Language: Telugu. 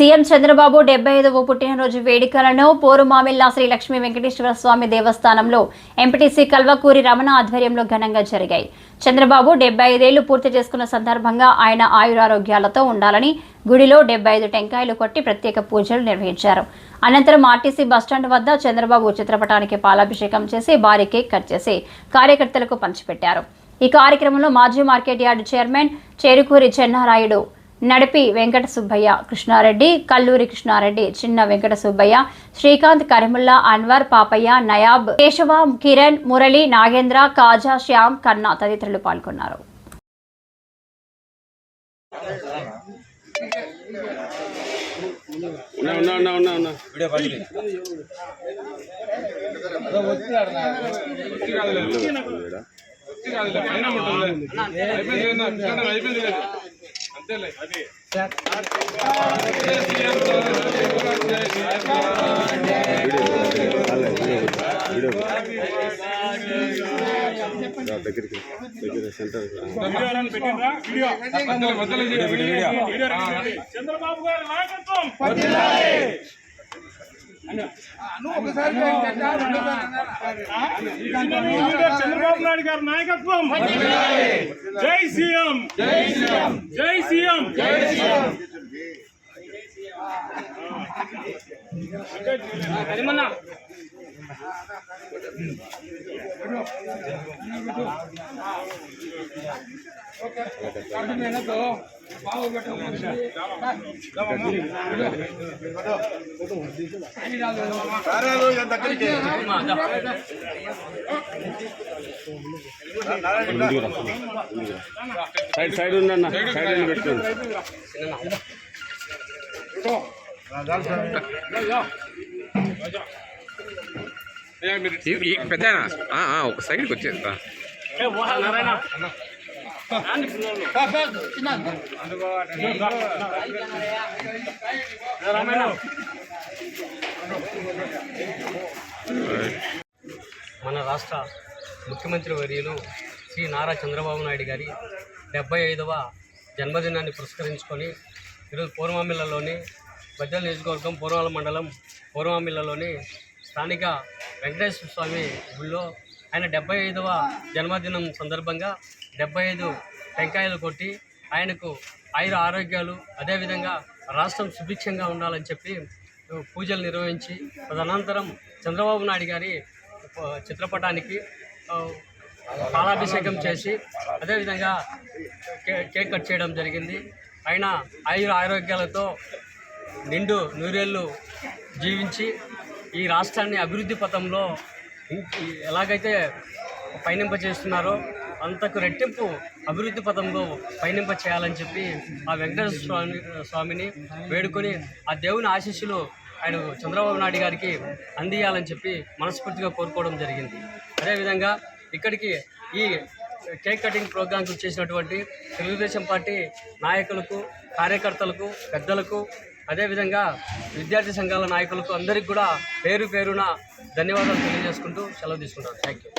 సీఎం చంద్రబాబు డెబ్బై ఐదవ పుట్టినరోజు వేడుకలను పోరుమామిల్లా శ్రీ లక్ష్మీ వెంకటేశ్వర స్వామి దేవస్థానంలో ఎంపీటీసీ కల్వకూరి రమణ ఆధ్వర్యంలో ఘనంగా జరిగాయి. చంద్రబాబు డెబ్బై ఐదేళ్ళు పూర్తి చేసుకున్న సందర్భంగా ఆయన ఆయురారోగ్యాలతో ఉండాలని గుడిలో డెబ్బై ఐదు టెంకాయలు కొట్టి ప్రత్యేక పూజలు నిర్వహించారు. అనంతరం ఆర్టీసీ బస్టాండ్ వద్ద చంద్రబాబు చిత్రపటానికి పాలాభిషేకం చేసి భారీ కేక్ కట్ చేసి కార్యకర్తలకు పంచిపెట్టారు. ఈ కార్యక్రమంలో మాజీ market yard chairman Cherukuri Chennarayudu Nadipi Venkata Subbaiah Krishna Reddy Kalluri Krishna Reddy చిన్న వెంకట సుబ్బయ్య శ్రీకాంత్ కరిముల్లా అన్వర్ పాపయ్య నయాబ్ కేశవ కిరణ్ మురళి నాగేంద్ర కాజా శ్యామ్ కన్నా తదితరులు పాల్గొన్నారు. ఉన్నా దగ్గరికి దగ్గర సెంటర్ చంద్రబాబు గారి నాయకత్వం చంద్రబాబు నాయుడు గారి నాయకత్వం. జై సీఎం. జై సీఎం. జై సీఎం. జై సీఎం. సైడ్ సైడ్ ఉందన్న సైడ్ ఉండి పెట్టుకోండి పెద్ద ఒక సైడ్కి వచ్చేది మన రాష్ట్ర ముఖ్యమంత్రి వర్యులు శ్రీ నారా చంద్రబాబు నాయుడు గారి డెబ్బై ఐదవ జన్మదినాన్ని పురస్కరించుకొని ఈరోజు పూర్వమిల్లలోని బద్దెల నియోజకవర్గం పూర్వాల మండలం పూర్వమిల్లలోని స్థానిక వెంకటేశ్వర స్వామి గుళ్ళో ఆయన డెబ్బై ఐదవ జన్మదినం సందర్భంగా డెబ్బై ఐదు టెంకాయలు కొట్టి ఆయనకు ఆయుర ఆరోగ్యాలు అదేవిధంగా రాష్ట్రం సుభిక్షంగా ఉండాలని చెప్పి పూజలు నిర్వహించి తదనంతరం చంద్రబాబు నాయుడు గారి చిత్రపటానికి పాలాభిషేకం చేసి అదేవిధంగా కేక్ కట్ చేయడం జరిగింది. ఆయన ఆయుర ఆరోగ్యాలతో నిండు నూరేళ్ళు జీవించి ఈ రాష్ట్రాన్ని అభివృద్ధి పథంలో ఎలాగైతే పయనింప చేస్తున్నారో అంతకు రెట్టింపు అభివృద్ధి పథంలో పయనింప చేయాలని చెప్పి ఆ వెంకటేశ్వర స్వామి స్వామిని వేడుకొని ఆ దేవుని ఆశీస్సులు ఆయన చంద్రబాబు నాయుడు గారికి అందియాలని చెప్పి మనస్ఫూర్తిగా కోరుకోవడం జరిగింది. అదేవిధంగా ఇక్కడికి ఈ కేక్ కటింగ్ ప్రోగ్రాంకి చేసినటువంటి తెలుగుదేశం పార్టీ నాయకులకు కార్యకర్తలకు పెద్దలకు అదేవిధంగా విద్యార్థి సంఘాల నాయకులకు అందరికీ కూడా పేరు పేరున ధన్యవాదాలు తెలియజేసుకుంటూ సెలవు తీసుకుంటాను. Thank you